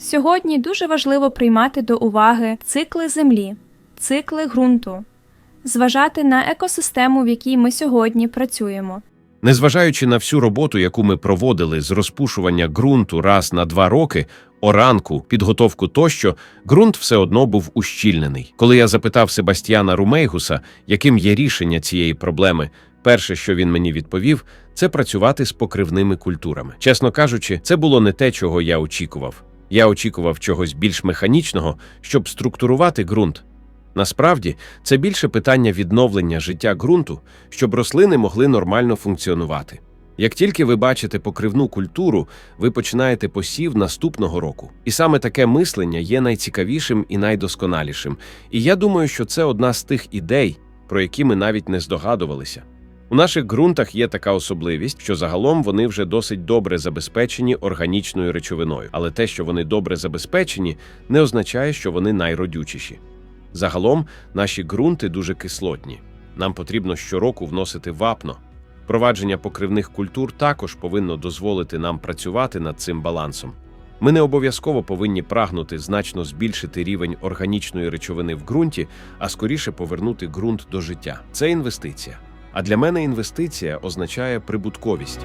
Сьогодні дуже важливо приймати до уваги цикли землі, цикли ґрунту, зважати на екосистему, в якій ми сьогодні працюємо. Незважаючи на всю роботу, яку ми проводили з розпушування ґрунту раз на два роки, оранку, підготовку тощо, ґрунт все одно був ущільнений. Коли я запитав Себастьяна Румейгуса, яким є рішення цієї проблеми, перше, що він мені відповів, це працювати з покривними культурами. Чесно кажучи, це було не те, чого я очікував. Я очікував чогось більш механічного, щоб структурувати ґрунт. Насправді, це більше питання відновлення життя ґрунту, щоб рослини могли нормально функціонувати. Як тільки ви бачите покривну культуру, ви починаєте посів наступного року. І саме таке мислення є найцікавішим і найдосконалішим. І я думаю, що це одна з тих ідей, про які ми навіть не здогадувалися. У наших ґрунтах є така особливість, що загалом вони вже досить добре забезпечені органічною речовиною, але те, що вони добре забезпечені, не означає, що вони найродючіші. Загалом наші ґрунти дуже кислотні. Нам потрібно щороку вносити вапно. Провадження покривних культур також повинно дозволити нам працювати над цим балансом. Ми не обов'язково повинні прагнути значно збільшити рівень органічної речовини в ґрунті, а скоріше повернути ґрунт до життя. Це інвестиція. А для мене інвестиція означає прибутковість.